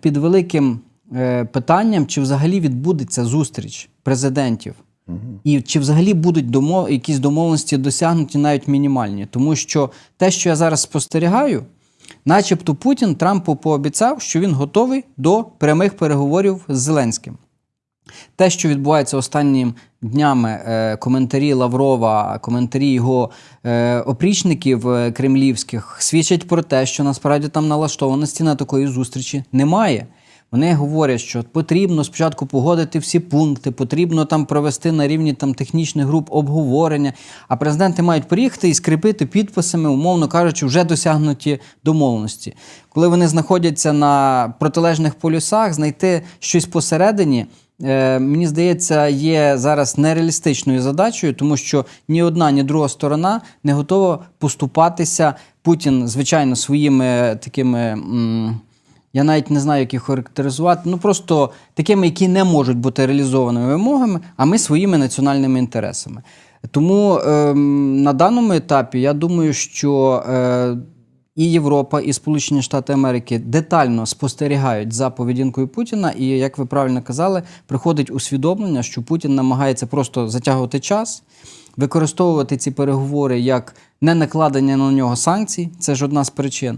під великим е, питанням, чи взагалі відбудеться зустріч президентів, і чи взагалі будуть домов... якісь домовленості досягнуті навіть мінімальні. Тому що те, що я зараз спостерігаю, начебто Путін Трампу пообіцяв, що він готовий до прямих переговорів з Зеленським. Те, що відбувається останніми днями, е, коментарі Лаврова, коментарі його е, опрічників е, кремлівських свідчать про те, що насправді там налаштованості на такої зустрічі немає. Вони говорять, що потрібно спочатку погодити всі пункти, потрібно там провести на рівні там технічних груп обговорення. А президенти мають приїхати і скріпити підписами, умовно кажучи, вже досягнуті домовленості. Коли вони знаходяться на протилежних полюсах, знайти щось посередині. е, Мені здається, є зараз нереалістичною задачею, тому що ні одна, ні друга сторона не готова поступатися. Путін, звичайно, своїми такими. м, я навіть не знаю, як їх характеризувати. Ну просто такими, які не можуть бути реалізованими вимогами, а ми своїми національними інтересами. Тому ем, на даному етапі я думаю, що е, і Європа, і Сполучені Штати Америки детально спостерігають за поведінкою Путіна, і як ви правильно казали, приходить усвідомлення, що Путін намагається просто затягувати час, використовувати ці переговори як не накладення на нього санкцій. Це ж одна з причин.